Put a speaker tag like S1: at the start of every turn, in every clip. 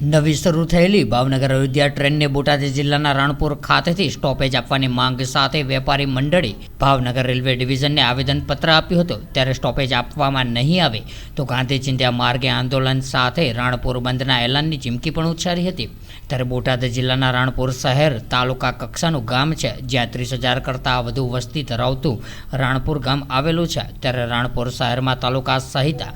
S1: નવી શરૂ થયેલી ભાવનગર અયોધ્યા ટ્રેનને બોટાદ જિલ્લાના રાણપુર ખાતેથી સ્ટોપેજ આપવાની માંગ સાથે વેપારી મંડળે ભાવનગર રેલવે ડિવિઝનને આવેદનપત્ર આપ્યું હતું. ત્યારે સ્ટોપેજ આપવામાં નહીં આવે તો ગાંધી ચિંધ્યા માર્ગે આંદોલન સાથે રાણપુર બંધના એલાનની ચીમકી પણ ઉચ્ચારી હતી. ત્યારે બોટાદ જિલ્લાના રાણપુર શહેર તાલુકા કક્ષાનું ગામ છે, જ્યાં ત્રીસ હજાર કરતાં વધુ વસ્તી ધરાવતું રાણપુર ગામ આવેલું છે. ત્યારે રાણપુર શહેરમાં તાલુકા સહિત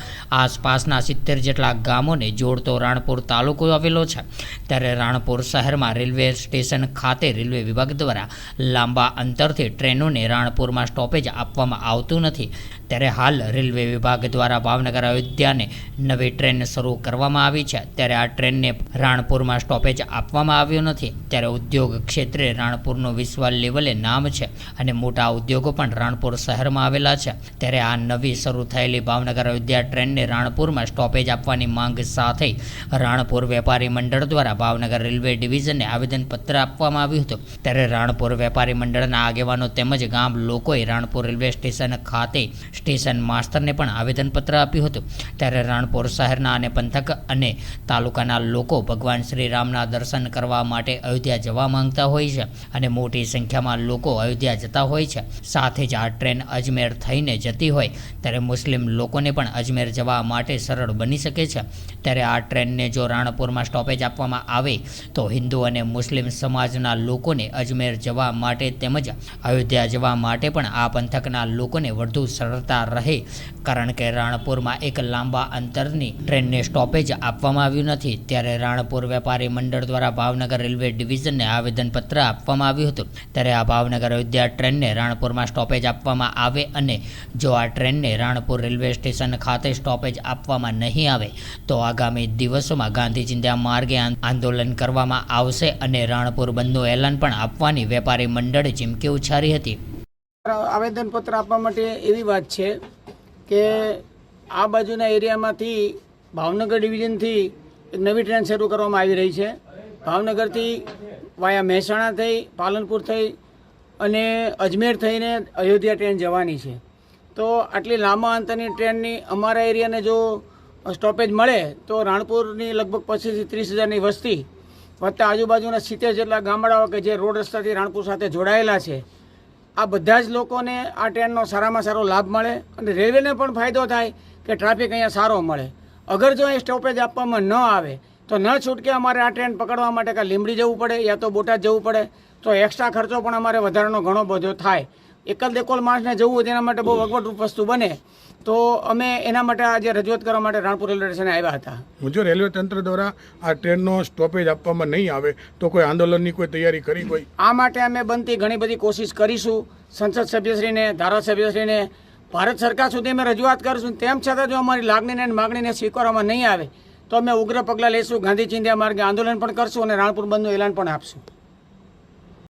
S1: આસપાસના સિત્તેર જેટલા ગામોને જોડતો રાણપુર તાલુકો આવેલો છે. ત્યારે રાણપુર શહેરમાં રેલવે સ્ટેશન ખાતે રેલવે વિભાગ દ્વારા લાંબા અંતરથી ટ્રેનોને રાણપુરમાં સ્ટોપેજ આપવામાં આવતું નથી. ત્યારે હાલ રેલવે વિભાગ દ્વારા ભાવનગર અયોધ્યાને નવી ટ્રેન શરૂ કરવામાં આવી છે. ત્યારે આ ટ્રેનને રાણપુરમાં સ્ટોપેજ આપવામાં આવ્યો નથી. ત્યારે ઉદ્યોગ ક્ષેત્રે રાણપુરનું વિશ્વ લેવલે નામ છે અને મોટા ઉદ્યોગો પણ રાણપુર શહેરમાં આવેલા છે. ત્યારે આ નવી શરૂ થયેલી ભાવનગર અયોધ્યા ટ્રેનને રાણપુરમાં સ્ટોપેજ આપવાની માંગ સાથે રાણપુર વેપારી મંડળ દ્વારા ભાવનગર રેલવે ડિવિઝનને આવેદનપત્ર આપવામાં આવ્યું હતું. ત્યારે રાણપુર વેપારી મંડળના આગેવાનો તેમજ ગામ લોકોએ રાણપુર રેલવે સ્ટેશન ખાતે સ્ટેશન માસ્તરને પણ આવેદનપત્ર આપ્યું હતું. ત્યારે રાણપુર શહેરના અને પંથક અને તાલુકાના લોકો ભગવાન શ્રી રામના દર્શન કરવા માટે અયોધ્યા જવા માંગતા હોય છે અને મોટી સંખ્યામાં લોકો અયોધ્યા જતા હોય છે. સાથે જ આ ટ્રેન અજમેર થઈને જતી હોય, ત્યારે મુસ્લિમ લોકોને પણ અજમેર જવા માટે સરળ બની શકે છે. ત્યારે આ ટ્રેનને જો રાણપુરમાં સ્ટોપેજ આપવામાં આવે તો હિન્દુ અને મુસ્લિમ સમાજના લોકોને અજમેર જવા માટે તેમજ અયોધ્યા જવા માટે પણ આ પંથકના લોકોને વધુ સરળતા રહે. કારણ કે રાણપુરમાં એક લાંબા અંતરની ટ્રેનને સ્ટોપેજ આપવામાં આવ્યું નથી. ત્યારે રાણપુર વેપારી મંડળ દ્વારા ભાવનગર રેલવે ડિવિઝનને આવેદનપત્ર આપવામાં આવ્યું હતું. ત્યારે આ ભાવનગર અયોધ્યા ટ્રેનને રાણપુરમાં સ્ટોપેજ આપવામાં આવે અને જો આ ટ્રેનને રાણપુર રેલવે સ્ટેશન ખાતે સ્ટોપેજ આપવામાં નહીં આવે, તો આગામી દિવસોમાં ગાંધી ચિંધ્યા માર્ગે આંદોલન કરવામાં આવશે અને રાણપુર બંધનું એલાન પણ આપવાની વેપારી મંડળે ચીમકી ઉચ્ચારી હતી.
S2: આવેદનપત્ર આપવા માટે એવી વાત છે કે આ બાજુના એરિયામાંથી ભાવનગર ડિવિઝનથી એક નવી ટ્રેન શરૂ કરવામાં આવી રહી છે. ભાવનગરથી વાયા મહેસાણા થઈ, પાલનપુર થઈ અને અજમેર થઈને અયોધ્યા ટ્રેન જવાની છે. તો આટલી લાંબા અંતરની ટ્રેનની અમારા એરિયાને જો સ્ટોપેજ મળે તો રાણપુરની લગભગ પચીસથી ત્રીસ હજારની વસ્તી વત્તા આજુબાજુના સિત્તેર જેટલા ગામડાઓ કે જે રોડ રસ્તાથી રાણપુર સાથે જોડાયેલા છે, આ બધા જ લોકોને આ ટ્રેનનો સારામાં સારો લાભ મળે અને રેલવેને પણ ફાયદો થાય કે ટ્રાફિક અહીંયા સારો મળે. અગર જો અહીં સ્ટોપેજ આપવામાં ન આવે, તો ન છૂટકે અમારે આ ટ્રેન પકડવા માટે કાં લીંબડી જવું પડે યા તો બોટાદ જવું પડે, તો એક્સ્ટ્રા ખર્ચો પણ અમારે વધારાનો ઘણો બધો થાય. એકલ દેકોલ માણસને જવું હોય તેના માટે બહુ અગવડરૂપ વસ્તુ બને. તો અમે એના માટે આજે રજૂઆત કરવા માટે રાણપુર રેલવે સ્ટેશને આવ્યા હતા.
S3: જો રેલવે તંત્ર દ્વારા આ ટ્રેનનો સ્ટોપેજ આપવામાં નહીં આવે તો કોઈ આંદોલનની કોઈ તૈયારી કરી કોઈ?
S2: આ માટે અમે બનતી ઘણી બધી કોશિશ કરીશું. સંસદ સભ્યશ્રીને ધારાસભ્યશ્રીને ભારત સરકાર સુધી અમે રજૂઆત કરીશું. તેમ છતાં જો અમારી લાગણીને અને માગણીને સ્વીકારવામાં નહીં આવે તો અમે ઉગ્ર પગલાં લઈશું. ગાંધી ચિંધ્યા માર્ગે આંદોલન પણ કરશું અને રાણપુર બંધનું એલાન પણ આપશું.